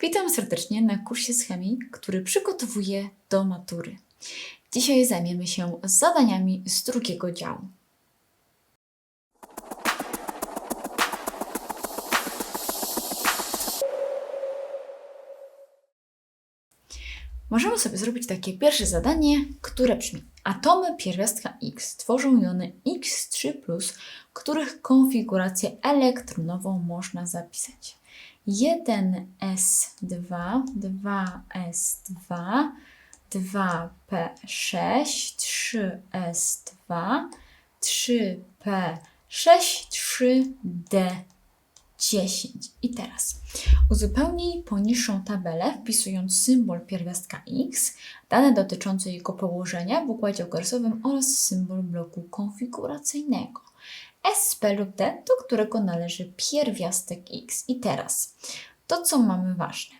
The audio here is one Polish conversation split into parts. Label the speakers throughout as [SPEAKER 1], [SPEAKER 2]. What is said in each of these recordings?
[SPEAKER 1] Witam serdecznie na kursie z chemii, który przygotowuje do matury. Dzisiaj zajmiemy się zadaniami z drugiego działu. Możemy sobie zrobić takie pierwsze zadanie, które brzmi: Atomy pierwiastka X tworzą jony X3, których konfigurację elektronową można zapisać. 1S2, 2S2, 2P6, 3S2, 3P6, 3D10. I teraz uzupełnij poniższą tabelę, wpisując symbol pierwiastka X, dane dotyczące jego położenia w układzie okresowym oraz symbol bloku konfiguracyjnego. SP lub D, do którego należy pierwiastek X. I teraz to, co mamy ważne.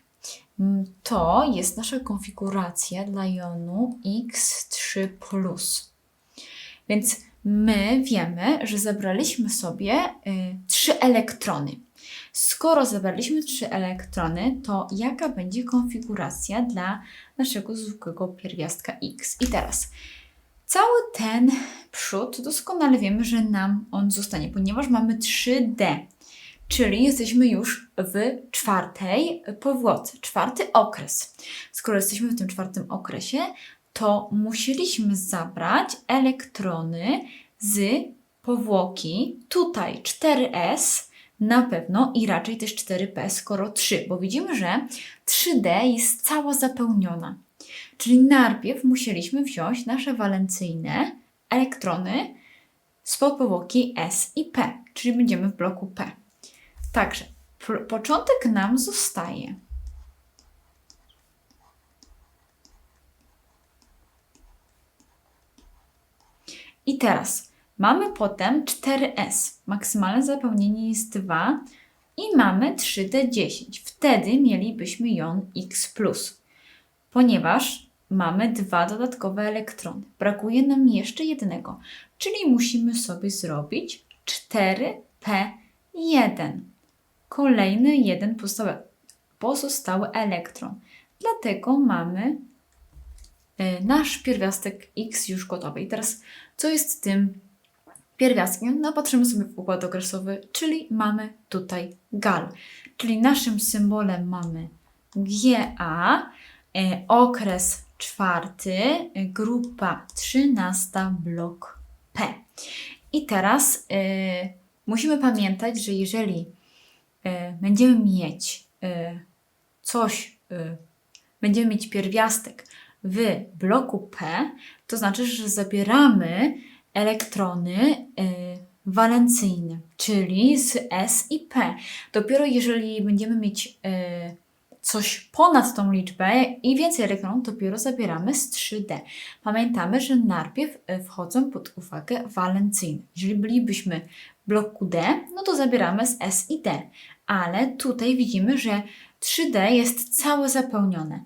[SPEAKER 1] Mm, To jest nasza konfiguracja dla jonu X3. Więc my wiemy, że zebraliśmy sobie y, trzy elektrony. Skoro zebraliśmy trzy elektrony, to jaka będzie konfiguracja dla naszego zwykłego pierwiastka X? I teraz cały ten przód doskonale wiemy, że nam on zostanie, ponieważ mamy 3D, czyli jesteśmy już w czwartej powłoce, czwarty okres. Skoro jesteśmy w tym czwartym okresie, to musieliśmy zabrać elektrony z powłoki, tutaj 4S na pewno i raczej też 4P, skoro 3, bo widzimy, że 3D jest cała zapełniona. Czyli najpierw musieliśmy wziąć nasze walencyjne elektrony z podpowłoki S i P, czyli będziemy w bloku P. Także początek nam zostaje. I teraz mamy potem 4S. Maksymalne zapełnienie jest 2 i mamy 3D10. Wtedy mielibyśmy jon X ponieważ mamy dwa dodatkowe elektrony. Brakuje nam jeszcze jednego, czyli musimy sobie zrobić 4P1. Kolejny jeden pozostały, pozostały elektron. Dlatego mamy e, nasz pierwiastek X już gotowy. I teraz, co jest tym pierwiastkiem? No, patrzymy sobie w układ okresowy, czyli mamy tutaj gal. Czyli naszym symbolem mamy GA, e, okres czwarty, grupa trzynasta, blok P. I teraz e, musimy pamiętać, że jeżeli e, będziemy mieć e, coś, e, będziemy mieć pierwiastek w bloku P, to znaczy, że zabieramy elektrony e, walencyjne, czyli z S i P. Dopiero jeżeli będziemy mieć e, coś ponad tą liczbę i więcej elektronów, dopiero zabieramy z 3D. Pamiętamy, że najpierw e, wchodzą pod uwagę walencyjne. Jeżeli bylibyśmy w bloku D, no to zabieramy z S i D, ale tutaj widzimy, że 3D jest całe zapełnione,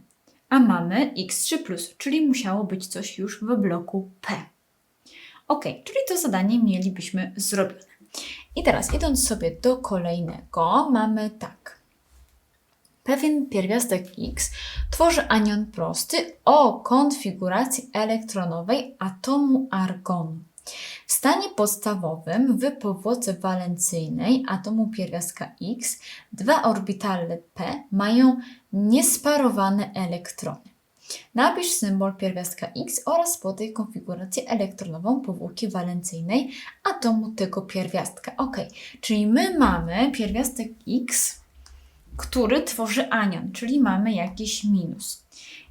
[SPEAKER 1] a mamy X3+, czyli musiało być coś już w bloku P. Ok, czyli to zadanie mielibyśmy zrobione. I teraz idąc sobie do kolejnego, mamy tak. Pewien pierwiastek X tworzy anion prosty o konfiguracji elektronowej atomu argonu. W stanie podstawowym w powłoce walencyjnej atomu pierwiastka X dwa orbitale P mają niesparowane elektrony. Napisz symbol pierwiastka X oraz podaj konfigurację elektronową powłoki walencyjnej atomu tego pierwiastka. Ok, czyli my mamy pierwiastek X, który tworzy anion, czyli mamy jakiś minus.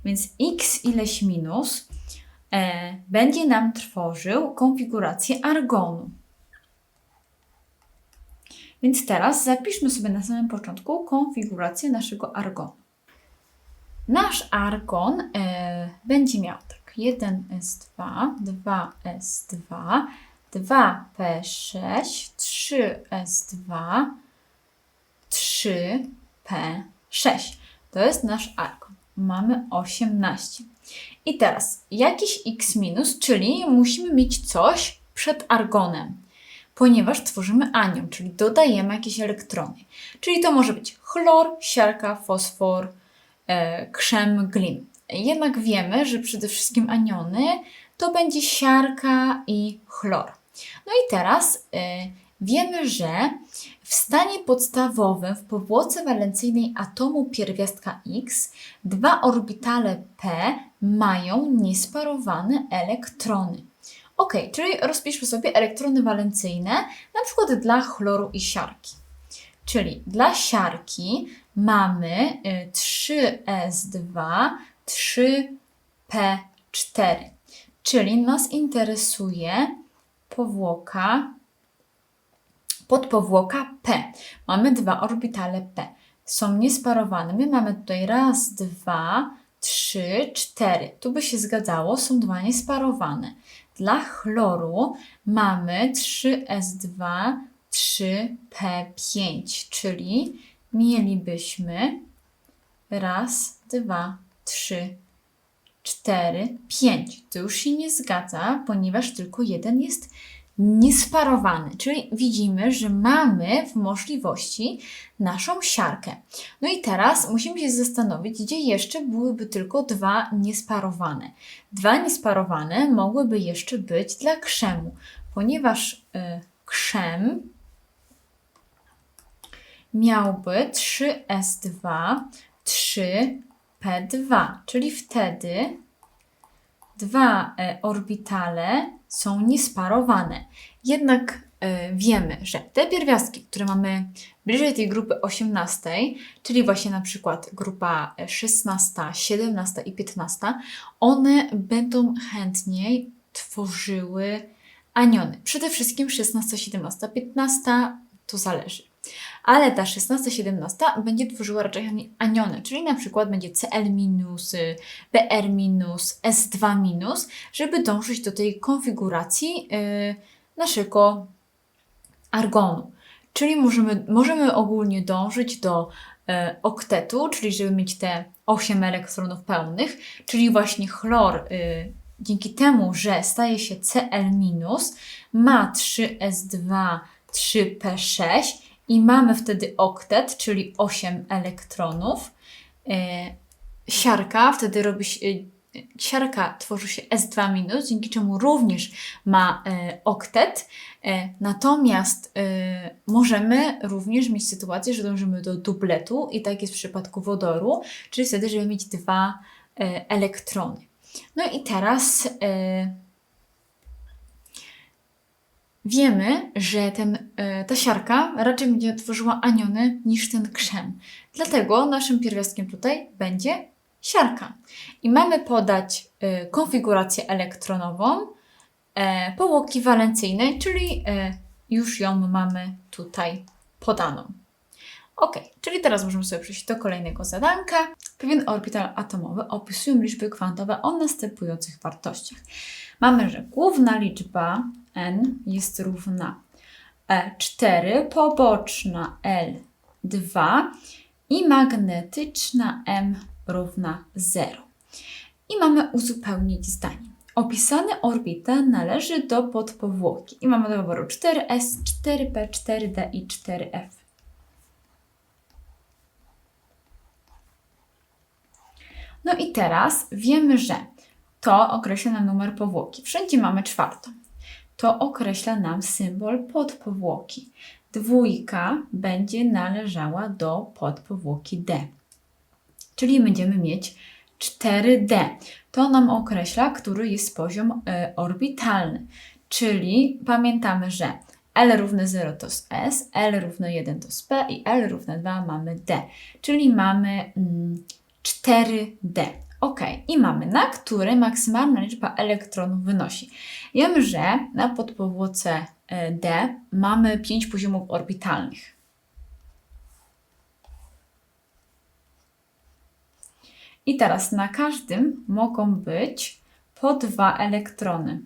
[SPEAKER 1] Więc X ileś minus e, będzie nam tworzył konfigurację argonu. Więc teraz zapiszmy sobie na samym początku konfigurację naszego argonu. Nasz argon e, będzie miał tak 1s2, 2s2, 2p6, 3s2, 3p6. To jest nasz argon. Mamy 18. I teraz jakiś x minus, czyli musimy mieć coś przed argonem. ponieważ tworzymy anion, czyli dodajemy jakieś elektrony. Czyli to może być chlor, siarka, fosfor, e, krzem, glin. Jednak wiemy, że przede wszystkim aniony to będzie siarka i chlor. No i teraz y, wiemy, że w stanie podstawowym w powłoce walencyjnej atomu pierwiastka X dwa orbitale P mają niesparowane elektrony. Ok, czyli rozpiszmy sobie elektrony walencyjne, na przykład dla chloru i siarki. Czyli dla siarki mamy y, 3S2, 3P4. Czyli nas interesuje powłoka, podpowłoka P. Mamy dwa orbitale P. Są niesparowane. My mamy tutaj raz, dwa, trzy, cztery. Tu by się zgadzało, są dwa niesparowane. Dla chloru mamy 3S2, 3P5, czyli mielibyśmy raz, dwa, trzy, 4, 5. To już się nie zgadza, ponieważ tylko jeden jest niesparowany. Czyli widzimy, że mamy w możliwości naszą siarkę. No i teraz musimy się zastanowić, gdzie jeszcze byłyby tylko dwa niesparowane. Dwa niesparowane mogłyby jeszcze być dla krzemu, ponieważ y, krzem miałby 3S2, 3 P2, czyli wtedy dwa e, orbitale są niesparowane. Jednak e, wiemy, że te pierwiastki, które mamy bliżej tej grupy 18, czyli właśnie na przykład grupa 16, 17 i 15, one będą chętniej tworzyły aniony. Przede wszystkim 16, 17, 15 to zależy ale ta 16-17 będzie tworzyła raczej aniony, czyli na przykład będzie Cl-, Br-, S2-, żeby dążyć do tej konfiguracji yy, naszego argonu. Czyli możemy, możemy ogólnie dążyć do yy, oktetu, czyli żeby mieć te 8 elektronów pełnych, czyli właśnie chlor yy, dzięki temu, że staje się Cl-, ma 3S2, 3P6 i mamy wtedy oktet, czyli 8 elektronów. E, siarka wtedy robi się, e, siarka tworzy się S2-, dzięki czemu również ma e, oktet. Natomiast możemy również mieć sytuację, że dążymy do dubletu i tak jest w przypadku wodoru, czyli wtedy, żeby mieć dwa elektrony. No i teraz wiemy, że ten, e, ta siarka raczej będzie tworzyła aniony niż ten krzem. Dlatego naszym pierwiastkiem tutaj będzie siarka. I mamy podać e, konfigurację elektronową e, powłoki walencyjnej, czyli już ją mamy tutaj podaną. Ok, czyli teraz możemy sobie przejść do kolejnego zadanka. Pewien orbital atomowy opisują liczby kwantowe o następujących wartościach. Mamy, że główna liczba n jest równa 4, e poboczna L2 i magnetyczna M równa 0. I mamy uzupełnić zdanie. Opisany orbital należy do podpowłoki i mamy do wyboru 4S, 4P, 4D i 4F. No i teraz wiemy, że to określa nam numer powłoki. Wszędzie mamy czwartą to określa nam symbol podpowłoki. Dwójka będzie należała do podpowłoki D. Czyli będziemy mieć 4D. To nam określa, który jest poziom y, orbitalny. Czyli pamiętamy, że L równe 0 to jest S, L równe 1 to jest P i L równe 2 mamy D. Czyli mamy mm, 4D. Ok, i mamy, na który maksymalna liczba elektronów wynosi. Wiemy, że na podpowłoce e, D mamy 5 poziomów orbitalnych. I teraz na każdym mogą być po dwa elektrony.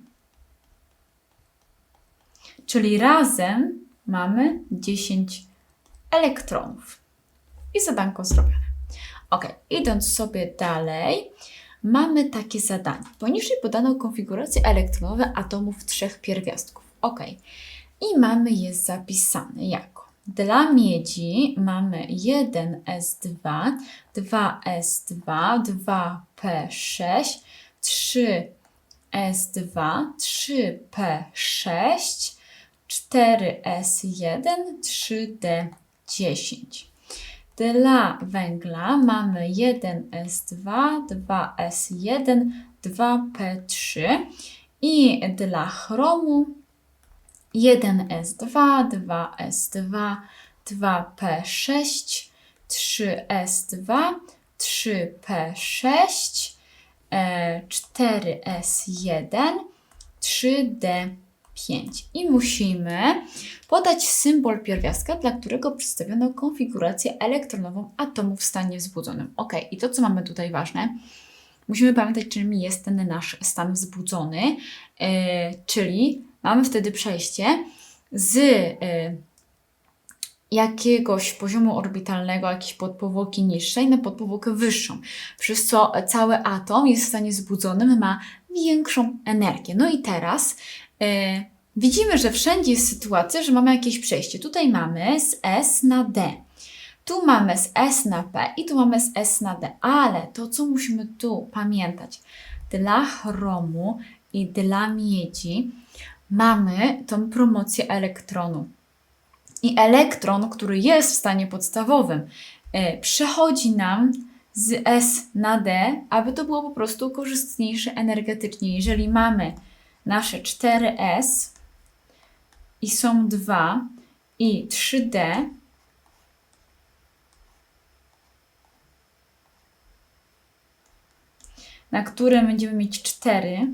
[SPEAKER 1] Czyli razem mamy 10 elektronów. I zadanko zrobione. Ok, idąc sobie dalej, mamy takie zadanie. Poniżej podano konfigurację elektronowe atomów trzech pierwiastków. Ok. i mamy je zapisane jako dla miedzi mamy 1S2, 2S2, 2P6, 3S2, 3P6, 4S1, 3D10. Dla węgla. Mamy 1S2, 2S1, 2P3 i dla chromu. 1S2, 2S2, 2P6, 3S2, 3P6, 4S1, 3D5. I musimy podać symbol pierwiastka, dla którego przedstawiono konfigurację elektronową atomu w stanie wzbudzonym. Ok, i to, co mamy tutaj ważne, musimy pamiętać, czym jest ten nasz stan wzbudzony, yy, czyli mamy wtedy przejście z y, jakiegoś poziomu orbitalnego, jakiejś podpowłoki niższej na podpowłokę wyższą, przez co cały atom jest w stanie wzbudzonym, ma większą energię. No i teraz y, widzimy, że wszędzie jest sytuacja, że mamy jakieś przejście. Tutaj mamy z S na D. Tu mamy z S na P i tu mamy z S na D, ale to, co musimy tu pamiętać, dla chromu i dla miedzi mamy tą promocję elektronu. I elektron, który jest w stanie podstawowym, e, przechodzi nam z S na D, aby to było po prostu korzystniejsze energetycznie. Jeżeli mamy nasze 4S i są 2 i 3D, na którym będziemy mieć 4,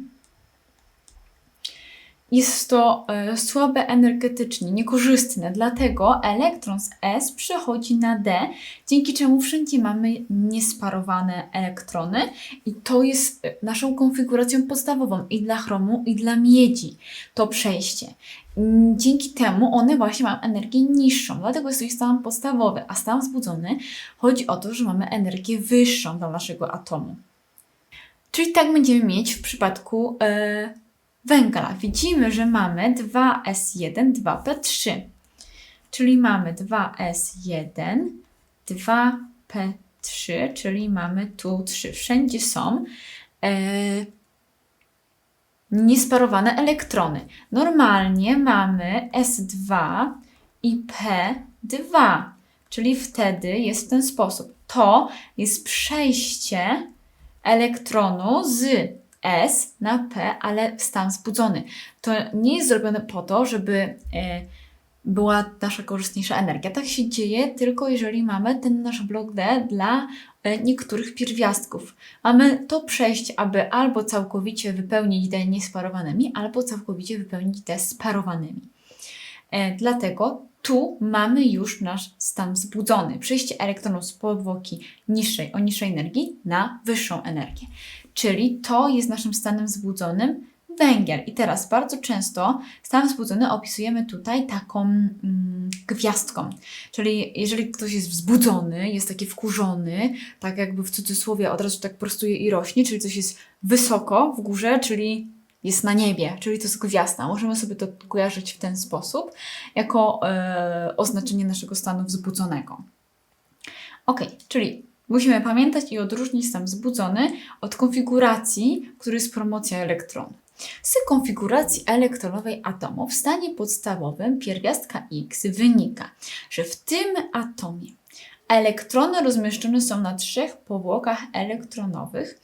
[SPEAKER 1] jest to e, słabe energetycznie, niekorzystne, dlatego elektron z S przechodzi na D, dzięki czemu wszędzie mamy niesparowane elektrony i to jest e, naszą konfiguracją podstawową i dla chromu, i dla miedzi to przejście. Mm, dzięki temu one właśnie mają energię niższą, dlatego jest to ich stan podstawowy, a stan wzbudzony chodzi o to, że mamy energię wyższą dla naszego atomu. Czyli tak będziemy mieć w przypadku yy, węgla. Widzimy, że mamy 2S1, 2P3. Czyli mamy 2S1, 2P3, czyli mamy tu 3. Wszędzie są e, niesparowane elektrony. Normalnie mamy S2 i P2, czyli wtedy jest w ten sposób. To jest przejście elektronu z S na P, ale w stan wzbudzony. To nie jest zrobione po to, żeby e, była nasza korzystniejsza energia. Tak się dzieje tylko jeżeli mamy ten nasz blok D dla e, niektórych pierwiastków. Mamy to przejść, aby albo całkowicie wypełnić D niesparowanymi, albo całkowicie wypełnić D sparowanymi. E, dlatego tu mamy już nasz stan wzbudzony. Przejście elektronów z powłoki niższej, o niższej energii na wyższą energię czyli to jest naszym stanem wzbudzonym węgiel. I teraz bardzo często stan wzbudzony opisujemy tutaj taką mm, gwiazdką. Czyli jeżeli ktoś jest wzbudzony, jest taki wkurzony, tak jakby w cudzysłowie od razu tak prostuje i rośnie, czyli coś jest wysoko w górze, czyli jest na niebie, czyli to jest gwiazda. Możemy sobie to kojarzyć w ten sposób, jako e, oznaczenie naszego stanu wzbudzonego. Ok, czyli Musimy pamiętać i odróżnić stan wzbudzony od konfiguracji, który jest promocja elektronu. Z konfiguracji elektronowej atomu w stanie podstawowym pierwiastka X wynika, że w tym atomie elektrony rozmieszczone są na trzech powłokach elektronowych.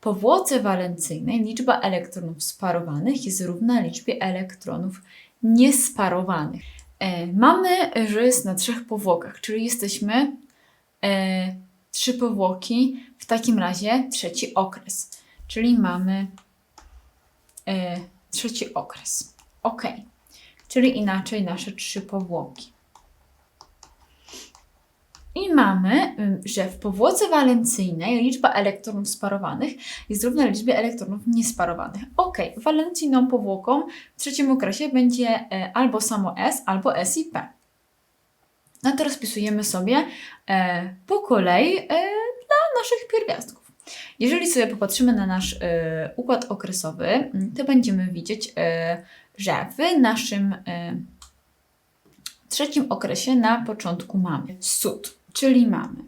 [SPEAKER 1] Powłoce walencyjnej liczba elektronów sparowanych jest równa liczbie elektronów niesparowanych. E, mamy, że jest na trzech powłokach, czyli jesteśmy e, trzy powłoki, w takim razie trzeci okres. Czyli mamy y, trzeci okres. Ok. Czyli inaczej nasze trzy powłoki. I mamy, że w powłoce walencyjnej liczba elektronów sparowanych jest równa liczbie elektronów niesparowanych. Ok, walencyjną powłoką w trzecim okresie będzie e, albo samo S, albo S i P. No teraz pisujemy sobie e, po kolei e, dla naszych pierwiastków. Jeżeli sobie popatrzymy na nasz e, układ okresowy, mm, to będziemy widzieć, e, że w naszym e, trzecim okresie na początku mamy sód, czyli mamy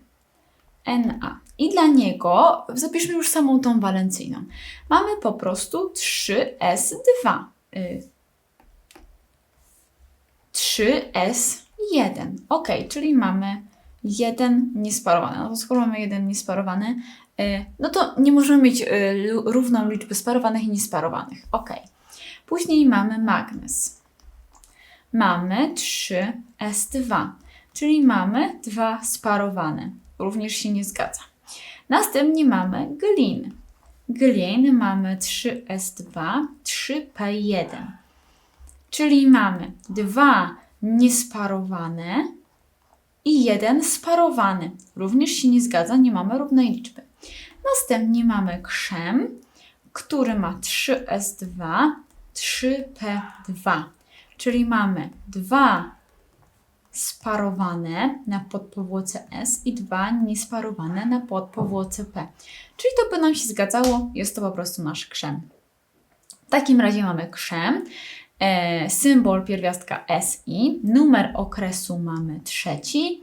[SPEAKER 1] Na. I dla niego zapiszmy już samą tą walencyjną. Mamy po prostu 3S2. E, 3S2. 1. Ok, czyli mamy jeden niesparowany. No to skoro mamy jeden niesparowany, y, no to nie możemy mieć y, równą liczbę sparowanych i niesparowanych. Ok. Później mamy magnes. Mamy 3s2, czyli mamy dwa sparowane. Również się nie zgadza. Następnie mamy glin. Glin mamy 3s2, 3p1. Czyli mamy dwa niesparowane i jeden sparowany. Również się nie zgadza, nie mamy równej liczby. Następnie mamy krzem, który ma 3S2, 3P2. Czyli mamy dwa sparowane na podpowłoce S i dwa niesparowane na podpowłoce P. Czyli to by nam się zgadzało, jest to po prostu nasz krzem. W takim razie mamy krzem, symbol pierwiastka SI, numer okresu mamy trzeci,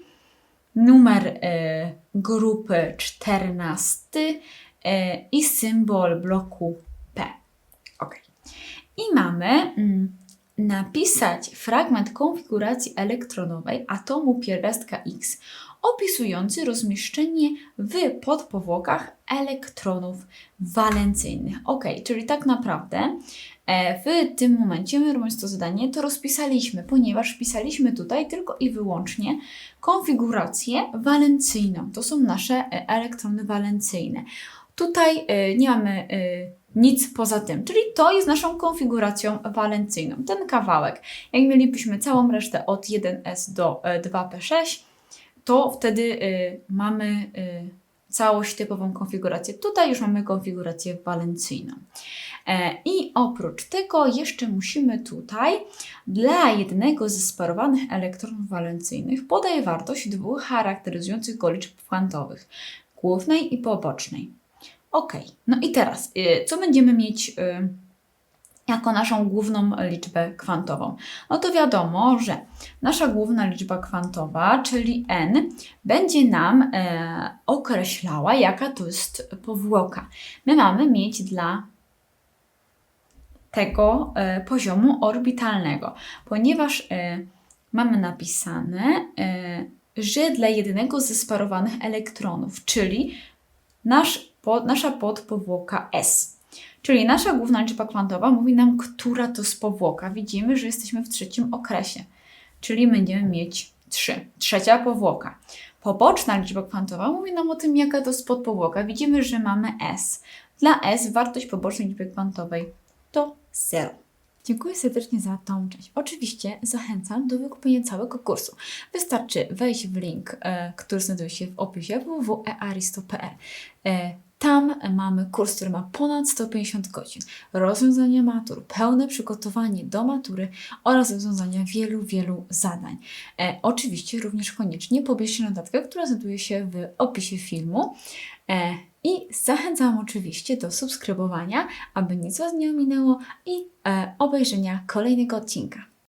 [SPEAKER 1] numer e, grupy czternasty e, i symbol bloku P. Ok. I mamy mm, napisać fragment konfiguracji elektronowej atomu pierwiastka X opisujący rozmieszczenie w podpowłokach elektronów walencyjnych. Ok, czyli tak naprawdę e, w tym momencie, my robiąc to zadanie, to rozpisaliśmy, ponieważ wpisaliśmy tutaj tylko i wyłącznie konfigurację walencyjną. To są nasze e, elektrony walencyjne. Tutaj e, nie mamy e, nic poza tym, czyli to jest naszą konfiguracją walencyjną. Ten kawałek, jak mielibyśmy całą resztę od 1S do e, 2P6, to wtedy mamy całość typową konfigurację. Tutaj już mamy konfigurację walencyjną. E, I oprócz tego jeszcze musimy tutaj dla jednego ze sparowanych elektronów walencyjnych podać wartość dwóch charakteryzujących go liczb kwantowych, głównej i pobocznej. Ok, no i teraz, y, co będziemy mieć y, jako naszą główną liczbę kwantową? No to wiadomo, że nasza główna liczba kwantowa, czyli n, będzie nam e, określała, jaka to jest powłoka. My mamy mieć dla tego e, poziomu orbitalnego, ponieważ e, mamy napisane, e, że dla jednego ze sparowanych elektronów, czyli nasz, po, nasza podpowłoka S. Czyli nasza główna liczba kwantowa mówi nam, która to jest powłoka. Widzimy, że jesteśmy w trzecim okresie, czyli będziemy mieć 3. Trzecia powłoka. Poboczna liczba kwantowa mówi nam o tym, jaka to jest podpowłoka. Widzimy, że mamy S. Dla S wartość pobocznej liczby kwantowej to 0. Dziękuję serdecznie za tą część. Oczywiście zachęcam do wykupienia całego kursu. Wystarczy wejść w link, e, który znajduje się w opisie www.earisto.pl. E, tam mamy kurs, który ma ponad 150 godzin, rozwiązania matur, pełne przygotowanie do matury oraz rozwiązania wielu, wielu zadań. E, oczywiście również koniecznie pobierzcie notatkę, która znajduje się w opisie filmu. E, I zachęcam oczywiście do subskrybowania, aby nic Was nie ominęło i e, obejrzenia kolejnego odcinka.